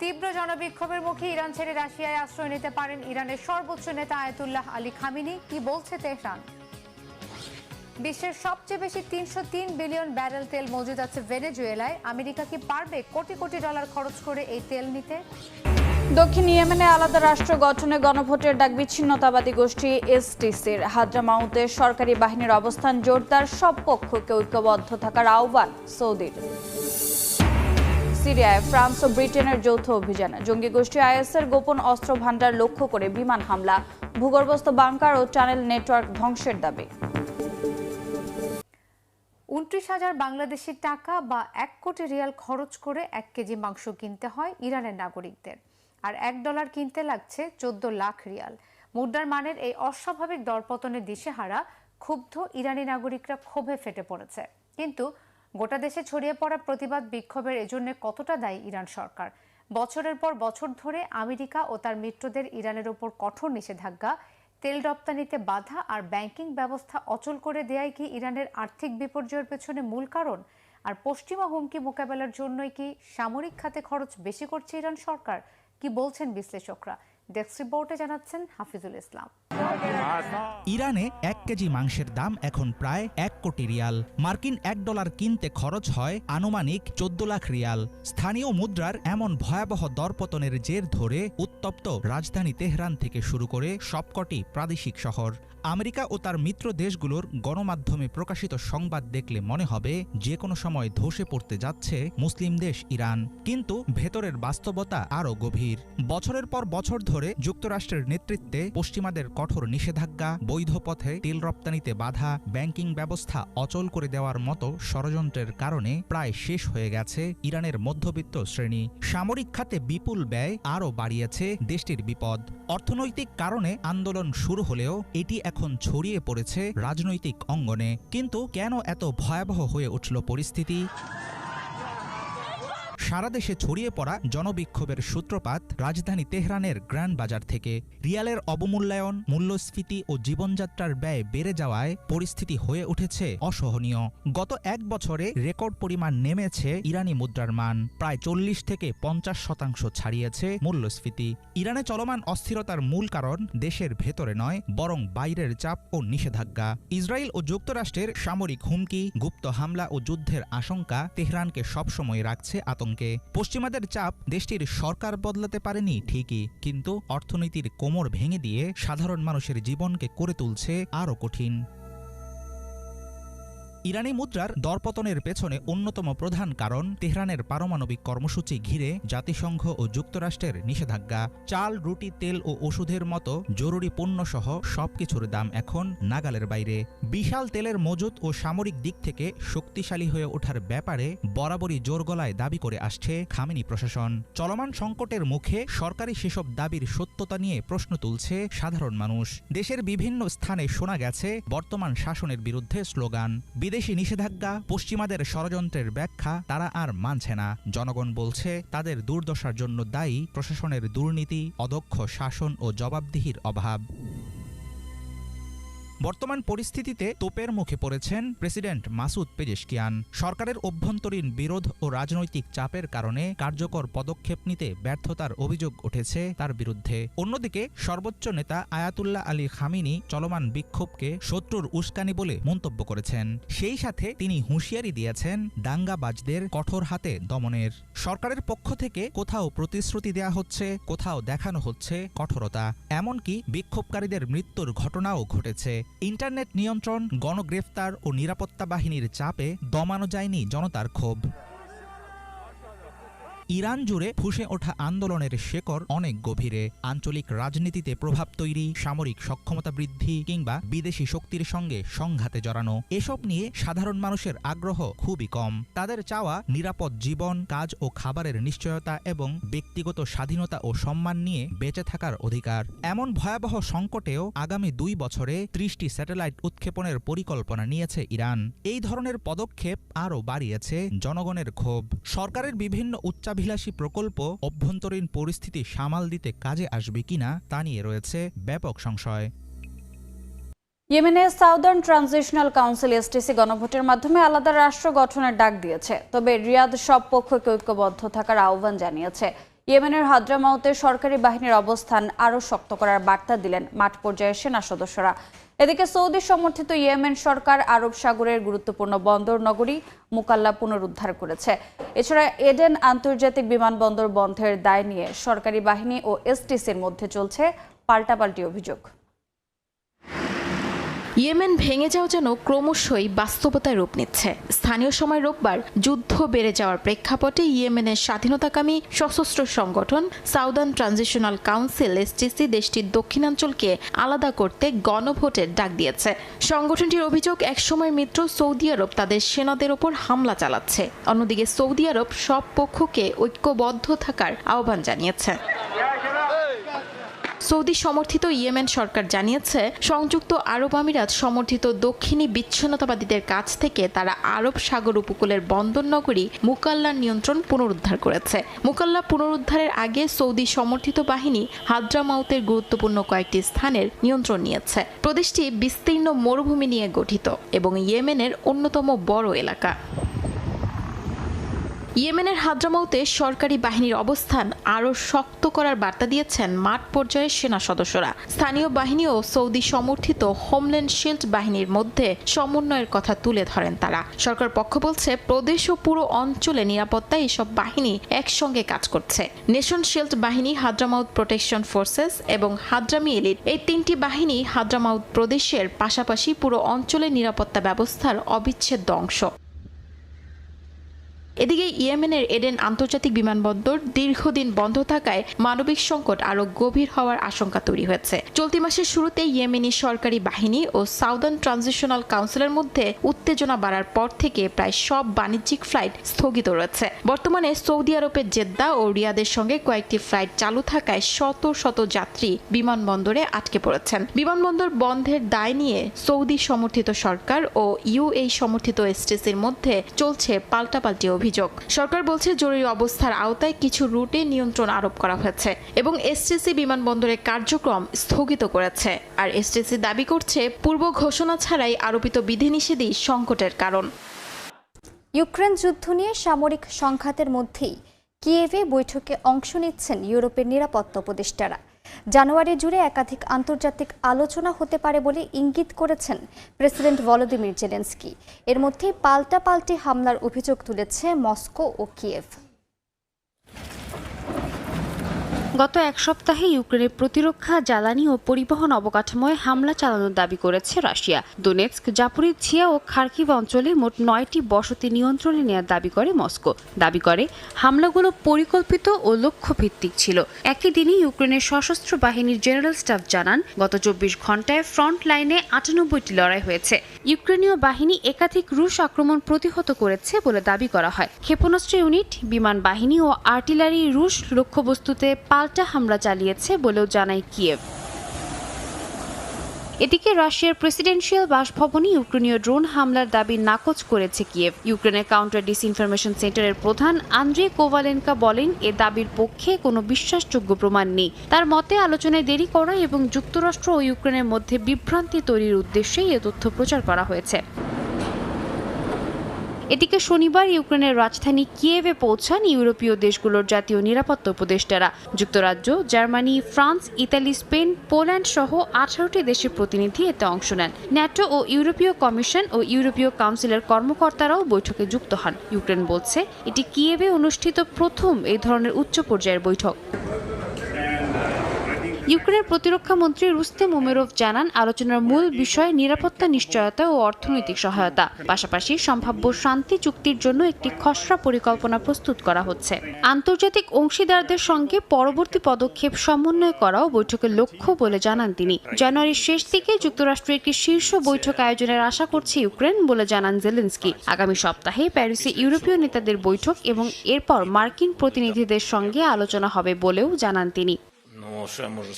তীব্র জনবিক্ষোভের মুখে ইরান ছেড়ে রাশিয়ায় আশ্রয় নিতে পারেন ইরানের সর্বোচ্চ নেতা আয়তুল্লাহ আলী খামিনি। কি বলছে তেহরান? বিশ্বের সবচেয়ে বেশি তিনশো তিন বিলিয়ন ব্যারেল তেল মজুদ আছে ভেনেজুয়েলায়। আমেরিকা কি পারবে কোটি কোটি ডলার খরচ করে এই তেল নিতে? দক্ষিণ ইয়েমেনে আলাদা রাষ্ট্র গঠনে গণভোটের ডাক বিচ্ছিন্নতাবাদী গোষ্ঠী এসটিসির। হাদ্রামাউতে সরকারি বাহিনীর অবস্থান জোরদার, সব পক্ষকে ঐক্যবদ্ধ থাকার আহ্বান সৌদির। সিরিয়ায় ফ্রান্স ও ব্রিটেনের যৌথ অভিযান। জঙ্গি গোষ্ঠী আইএসের গোপন অস্ত্র ভান্ডার লক্ষ্য করে বিমান হামলা, ভূগর্ভস্থ বাংকার ও টানেল নেটওয়ার্ক ধ্বংসের দাবি। উনত্রিশ হাজার বাংলাদেশি টাকা বা এক কোটি রিয়াল খরচ করে এক কেজি মাংস কিনতে হয় ইরানের নাগরিকদের। আর এক ডলার কিনতে লাগছে চোদ্দ লাখ রিয়াল। মুদ্রার মানের এই অস্বাভাবিক দরপতনের দিশেহারা ক্ষুব্ধ ইরানি নাগরিকরা ক্ষোভে ফেটে পড়েছে। কিন্তু গোটা দেশে ছড়িয়ে পড়া প্রতিবাদ বিক্ষোভের এজন্য কতটা দায়ী ইরান সরকার? বছরের পর বছর ধরে আমেরিকা ও তার মিত্রদের ইরানের ওপর কঠোর নিষেধাজ্ঞা, তেল রপ্তানিতে বাধা আর ব্যাংকিং ব্যবস্থা অচল করে দেয়াই কি ইরানের আর্থিক বিপর্যয়ের পেছনে মূল কারণ? আর পশ্চিমা হুমকি মোকাবেলার জন্যই কি সামরিক খাতে খরচ বেশি করছে ইরান সরকার? কি বলছেন বিশ্লেষকরা? ডেস্ক রিপোর্টে জানাচ্ছেন হাফিজুল ইসলাম। ইরানে এক কেজি মাংসের দাম এখন প্রায় এক কোটি রিয়াল। মার্কিন এক ডলার কিনতে খরচ হয় আনুমানিক চোদ্দ লাখ রিয়াল। স্থানীয় মুদ্রার এমন ভয়াবহ দরপতনের জের ধরে উত্তপ্ত রাজধানী তেহরান থেকে শুরু করে সবকটি প্রাদেশিক শহর। আমেরিকা ও তার মিত্র দেশগুলোর গণমাধ্যমে প্রকাশিত সংবাদ দেখলে মনে হবে যে কোনো সময় ধসে পড়তে যাচ্ছে মুসলিম দেশ ইরান। কিন্তু ভেতরের বাস্তবতা আরও গভীর। বছরের পর বছর ধরে যুক্তরাষ্ট্রের নেতৃত্বে পশ্চিমাদের কঠোর নিষেধাজ্ঞা, বৈধ পথে তেল রপ্তানিতে বাধা, ব্যাংকিং ব্যবস্থা অচল করে দেওয়ার মতো ষড়যন্ত্রের কারণে প্রায় শেষ হয়ে গেছে ইরানের মধ্যবিত্ত শ্রেণি। সামরিক খাতে বিপুল ব্যয় আরও বাড়িয়েছে দেশটির বিপদ। অর্থনৈতিক কারণে আন্দোলন শুরু হলেও এটি এখন ছড়িয়ে পড়েছে রাজনৈতিক অঙ্গনে। কিন্তু কেন এত ভয়াবহ হয়ে উঠল পরিস্থিতি? সারা দেশে ছড়িয়ে পড়া জনবিক্ষোভের সূত্রপাত রাজধানী তেহরানের গ্র্যান্ড বাজার থেকে। রিয়ালের অবমূল্যায়ন, মূল্যস্ফীতি ও জীবনযাত্রার ব্যয় বেড়ে যাওয়ায় পরিস্থিতি হয়ে উঠেছে অসহনীয়। গত এক বছরে রেকর্ড পরিমাণ নেমেছে ইরানি মুদ্রার মান, প্রায় চল্লিশ থেকে পঞ্চাশ শতাংশ ছাড়িয়েছে মূল্যস্ফীতি। ইরানে চলমান অস্থিরতার মূল কারণ দেশের ভেতরে নয়, বরং বাইরের চাপ ও নিষেধাজ্ঞা। ইসরায়েল ও যুক্তরাষ্ট্রের সামরিক হুমকি, গুপ্ত হামলা ও যুদ্ধের আশঙ্কা তেহরানকে সবসময় রাখছে আতঙ্কে। পশ্চিমাদের চাপ দেশটির সরকার বদলাতে পারেনি ঠিকই, কিন্তু অর্থনীতির কোমর ভেঙে দিয়ে সাধারণ মানুষের জীবনকে করে তুলছে আরও কঠিন। ইরানি মুদ্রার দরপতনের পেছনে অন্যতম প্রধান কারণ তেহরানের পারমাণবিক কর্মসূচি ঘিরে জাতিসংঘ ও যুক্তরাষ্ট্রের নিষেধাজ্ঞা। চাল, রুটি, তেল ও ওষুধের মতো জরুরি পণ্যসহ সবকিছুর দাম এখন নাগালের বাইরে। বিশাল তেলের মজুত ও সামরিক দিক থেকে শক্তিশালী হয়ে ওঠার ব্যাপারে বরাবরই জোর গলায় দাবি করে আসছে খামেনি প্রশাসন। চলমান সংকটের মুখে সরকারি সেসব দাবির সত্যতা নিয়ে প্রশ্ন তুলছে সাধারণ মানুষ। দেশের বিভিন্ন স্থানে শোনা গেছে বর্তমান শাসনের বিরুদ্ধে স্লোগান। বিদেশি নিষেধাজ্ঞা, পশ্চিমাদের ষড়যন্ত্রের ব্যাখ্যা তারা আর মানছে না। জনগণ বলছে তাদের দুর্দশার জন্য দায়ী প্রশাসনের দুর্নীতি, অদক্ষ শাসন ও জবাবদিহির অভাব। বর্তমান পরিস্থিতিতে তোপের মুখে পড়েছেন প্রেসিডেন্ট মাসুদ পেজেশকিয়ান। সরকারের অভ্যন্তরীণ বিরোধ ও রাজনৈতিক চাপের কারণে কার্যকর পদক্ষেপ নিতে ব্যর্থতার অভিযোগ উঠেছে তার বিরুদ্ধে। অন্যদিকে, সর্বোচ্চ নেতা আয়াতুল্লাহ আলী খামিনি চলমান বিক্ষোভকে শত্রুর উস্কানি বলে মন্তব্য করেছেন। সেই সাথে তিনি হুঁশিয়ারি দিয়েছেন দাঙ্গাবাজদের কঠোর হাতে দমনের। সরকারের পক্ষ থেকে কোথাও প্রতিশ্রুতি দেয়া হচ্ছে, কোথাও দেখানো হচ্ছে কঠোরতা। এমনকি বিক্ষোভকারীদের মৃত্যুর ঘটনাও ঘটেছে। ইন্টারনেট নিয়ন্ত্রণ গণগ্রেফতার ও নিরাপত্তা বাহিনীর চাপে দমানো যায়নি জনতার ক্ষোভ। ইরান জুড়ে ফুসে ওঠা আন্দোলনের শেকড় অনেক গভীরে। আঞ্চলিক রাজনীতিতে প্রভাব তৈরি, সামরিক সক্ষমতা বৃদ্ধি কিংবা বিদেশি শক্তির সঙ্গে সংঘাতে জড়ানো, এসব নিয়ে সাধারণ মানুষের আগ্রহ খুবই কম। তাদের চাওয়া নিরাপদ জীবন, কাজ ও খাবারের নিশ্চয়তা এবং ব্যক্তিগত স্বাধীনতা ও সম্মান নিয়ে বেঁচে থাকার অধিকার। এমন ভয়াবহ সংকটেও আগামী দুই বছরে ত্রিশটি স্যাটেলাইট উৎক্ষেপণের পরিকল্পনা নিয়েছে ইরান। এই ধরনের পদক্ষেপ আরও বাড়িয়েছে জনগণের ক্ষোভ। সরকারের বিভিন্ন উচ্চাভিলাষী প্রকল্প অভ্যন্তরীণ পরিস্থিতি সামাল দিতে কাজে আসবে কিনা তা নিয়ে রয়েছে ব্যাপক সংশয়। ইয়েমেনে সাউদার্ন ট্রানজিশনাল কাউন্সিল এসটিসি গণভোটের মাধ্যমে আলাদা রাষ্ট্র গঠনের ডাক দিয়েছে, তবে রিয়াদ সব পক্ষকে ঐক্যবদ্ধ থাকার আহ্বান জানিয়েছে। ইয়েমেনের হাদ্রামাউতে সরকারি বাহিনীর অবস্থান আরও শক্ত করার বার্তা দিলেন মাঠ পর্যায়ের সেনা সদস্যরা। এদিকে সৌদি সমর্থিত ইয়েমেন সরকার আরব সাগরের গুরুত্বপূর্ণ বন্দর নগরী মুকাল্লা পুনরুদ্ধার করেছে। এছাড়া এডেন আন্তর্জাতিক বিমানবন্দর বন্ধের দায় নিয়ে সরকারি বাহিনী ও এসটিসির মধ্যে চলছে পাল্টাপাল্টি অভিযোগ। ইয়েমেন ভেঙে যাওয়া যেন ক্রমশই বাস্তবতায় রূপ নিচ্ছে। স্থানীয় সময় রোববার যুদ্ধ বেড়ে যাওয়ার প্রেক্ষাপটে ইয়েমেনের স্বাধীনতাকামী সশস্ত্র সংগঠন সাউদার্ন ট্রানজিশনাল কাউন্সিল এসটিসি দেশটির দক্ষিণাঞ্চলকে আলাদা করতে গণভোটের ডাক দিয়েছে। সংগঠনটির অভিযোগ একসময় মিত্র সৌদি আরব তাদের সেনাদের ওপর হামলা চালাচ্ছে। অন্যদিকে সৌদি আরব সব পক্ষকে ঐক্যবদ্ধ থাকার আহ্বান জানিয়েছে। সৌদি সমর্থিত ইয়েমেন সরকার জানিয়েছে, সংযুক্ত আরব আমিরাত সমর্থিত দক্ষিণী বিচ্ছিন্নতাবাদীদের কাছ থেকে তারা আরব সাগর উপকূলের বন্দর নগরী মুকাল্লার নিয়ন্ত্রণ পুনরুদ্ধার করেছে। মুকাল্লা পুনরুদ্ধারের আগে সৌদি সমর্থিত বাহিনী হাদ্রামাউতের গুরুত্বপূর্ণ কয়েকটি স্থানের নিয়ন্ত্রণ নিয়েছে। প্রদেশটি বিস্তীর্ণ মরুভূমি নিয়ে গঠিত এবং ইয়েমেনের অন্যতম বড় এলাকা। ইয়েমেনের হাদ্রামাউতে সরকারি বাহিনীর অবস্থান আরও শক্ত করার বার্তা দিয়েছেন মাঠ পর্যায়ের সেনা সদস্যরা। স্থানীয় বাহিনী ও সৌদি সমর্থিত হোমল্যান্ড শিল্ড বাহিনীর মধ্যে সমন্বয়ের কথা তুলে ধরেন তারা। সরকার পক্ষ বলছে, প্রদেশ ও পুরো অঞ্চলে নিরাপত্তায় এসব বাহিনী একসঙ্গে কাজ করছে। নেশন শিল্ড বাহিনী হাদ্রামাউত প্রোটেকশন ফোর্সেস এবং হাদ্রামি এলিট, এই তিনটি বাহিনী হাদ্রামাউত প্রদেশের পাশাপাশি পুরো অঞ্চলের নিরাপত্তা ব্যবস্থার অবিচ্ছেদ্য অংশ। এদিকে ইয়েমেনের এডেন আন্তর্জাতিক বিমানবন্দর দীর্ঘদিন বন্ধ থাকায় মানবিক সংকট আরও গভীর হওয়ার আশঙ্কা তৈরি হয়েছে। চলতি মাসের শুরুতে ইয়েমেনি সরকারি বাহিনী ও সাউদার্ন ট্রানজিশনাল কাউন্সিলের মধ্যে উত্তেজনা বাড়ার পর থেকে প্রায় সব বাণিজ্যিক ফ্লাইট স্থগিত রয়েছে। বর্তমানে সৌদি আরবের জেদ্দা ও রিয়াদের সঙ্গে কয়েকটি ফ্লাইট চালু থাকায় শত শত যাত্রী বিমানবন্দরে আটকে পড়েছেন। বিমানবন্দর বন্ধের দায় নিয়ে সৌদি সমর্থিত সরকার ও ইউএই সমর্থিত এসটিসির মধ্যে চলছে পাল্টাপাল্টি অভিযোগ। সরকার বলছে জরুরি অবস্থার আওতায় কিছু রুটে নিয়ন্ত্রণ আরোপ করা হয়েছে এবং এসটিসি বিমানবন্দরের কার্যক্রম স্থগিত করেছে। আর এসটিসি দাবি করছে, পূর্ব ঘোষণা ছাড়াই আরোপিত বিধিনিষেধই সংকটের কারণ। ইউক্রেন যুদ্ধ নিয়ে সামরিক সংঘাতের মধ্যেই কিয়েভে বৈঠকে অংশ নিচ্ছেন ইউরোপের নিরাপত্তা উপদেষ্টারা। জানুয়ারি জুড়ে একাধিক আন্তর্জাতিক আলোচনা হতে পারে বলে ইঙ্গিত করেছেন প্রেসিডেন্ট ভলোদিমির জেলেন্সকি। এর মধ্যেই পাল্টাপাল্টি হামলার অভিযোগ তুলেছে মস্কো ও কিয়েভ। গত এক সপ্তাহে ইউক্রেনের প্রতিরক্ষা, জ্বালানি ও পরিবহন অবকাঠামোয় হামলা চালানোর দাবি করেছে রাশিয়া। দোনেৎস্ক জাপরিঝিয়া ও খার্কিভ অঞ্চলে মোট নয়টি বসতি নিয়ন্ত্রণে নেওয়ার দাবি করে মস্কো। দাবি করে, হামলাগুলো পরিকল্পিত ও লক্ষ্যভিত্তিক ছিল। একই দিনই ইউক্রেনের সশস্ত্র বাহিনীর জেনারেল স্টাফ জানান, গত চব্বিশ ঘন্টায় ফ্রন্ট লাইনে আটানব্বইটি লড়াই হয়েছে। ইউক্রেনীয় বাহিনী একাধিক রুশ আক্রমণ প্রতিহত করেছে বলে দাবি করা হয়। ক্ষেপণাস্ত্র ইউনিট, বিমান বাহিনী ও আর্টিলারি রুশ লক্ষ্যবস্তুতে পাল্টা হামলা চালিয়েছে বলেও জানায় কিয়েভ। এদিকে রাশিয়ার প্রেসিডেন্সিয়াল বাসভবনে ইউক্রেনীয় ড্রোন হামলার দাবি নাকচ করেছে কিয়েভ। ইউক্রেনের কাউন্টার ডিসইনফরমেশন সেন্টারের প্রধান আন্দ্রে কোভালেনকা বলেন, এ দাবির পক্ষে কোনো বিশ্বাসযোগ্য প্রমাণ নেই। তার মতে, আলোচনায় দেরি করা এবং যুক্তরাষ্ট্র ও ইউক্রেনের মধ্যে বিভ্রান্তি তৈরির উদ্দেশ্যেই এ তথ্য প্রচার করা হয়েছে। এদিকে শনিবার ইউক্রেনের রাজধানী কিয়েভে পৌঁছান ইউরোপীয় দেশগুলোর জাতীয় নিরাপত্তা উপদেষ্টারা। যুক্তরাজ্য, Germany, France, Italy, Spain, Poland সহ আঠারোটি দেশের প্রতিনিধি এতে অংশ নেন। ন্যাটো ও ইউরোপীয় কমিশন ও ইউরোপীয় কাউন্সিলের কর্মকর্তারাও বৈঠকে যুক্ত হন। ইউক্রেন বলছে, এটি কিয়েভে অনুষ্ঠিত প্রথম এই ধরনের উচ্চ পর্যায়ের বৈঠক। ইউক্রেনের প্রতিরক্ষা মন্ত্রী রুস্তেম ওমেরভ জানান, আলোচনার মূল বিষয় নিরাপত্তা, নিশ্চয়তা ও অর্থনৈতিক সহায়তা। পাশাপাশি সম্ভাব্য শান্তি চুক্তির জন্য একটি খসড়া পরিকল্পনা প্রস্তুত করা হচ্ছে। আন্তর্জাতিক অংশীদারদের সঙ্গে পরবর্তী পদক্ষেপ সমন্বয় করাও বৈঠকের লক্ষ্য বলে জানান তিনি। জানুয়ারির শেষ দিকে যুক্তরাষ্ট্র একটি শীর্ষ বৈঠক আয়োজনের আশা করছে ইউক্রেন বলে জানান জেলেন্সকি। আগামী সপ্তাহে প্যারিসে ইউরোপীয় নেতাদের বৈঠক এবং এরপর মার্কিন প্রতিনিধিদের সঙ্গে আলোচনা হবে বলেও জানান তিনি। Ну, що я можу